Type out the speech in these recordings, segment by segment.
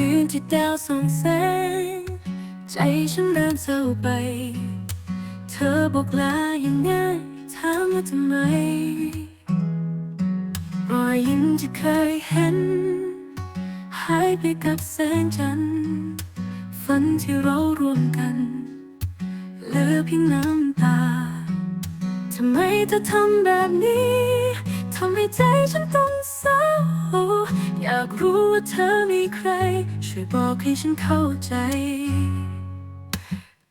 คืนที่ดาวส่องแสง ใจฉันเริ่มเศร้าไป เธอบอกลาอย่างง่ายถามว่าทำไมรอยยิ้มที่เคยเห็น หายไปกับแสงจันทร์ฝันที่เรารวมกัน เหลือเพียงน้ำตาทำไมเธอทำแบบนี้ ทำให้ใจฉันต้องเศร้า อยากรู้ว่าเธอมีใคร ช่วยบอกให้ฉันเข้าใจ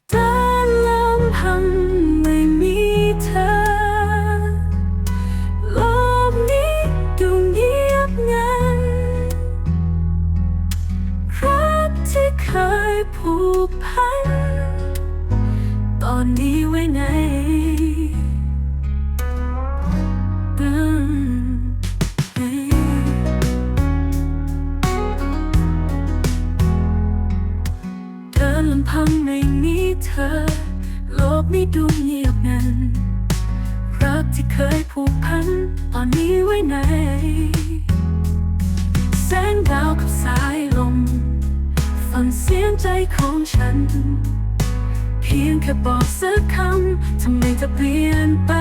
เดินลำพังไม่มีเธอ โลกนี้ดูเงียบงันรักที่เคยผูกพัน พังไม่มีเธอ โลกนี้ดูเงียบงันรักที่เคยผูกพัน ตอนนี้ไว้ไหน แสงดาวกับสายลม ฟังเสียงใจของฉัน เพียงแค่บอกสักคำทำไมเธอเปลี่ยนไป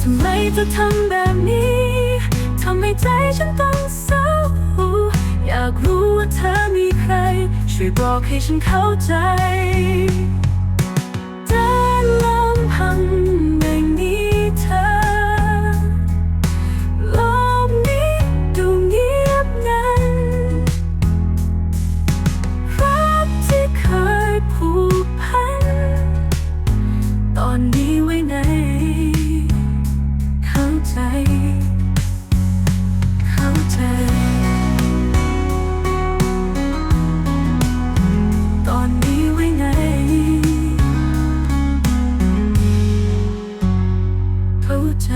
ทำไมเธอทำแบบนี้ ทำให้ใจฉันต้องเศร้า ช่วยบอกให้ฉันเข้าใจเดินลยู้ใจ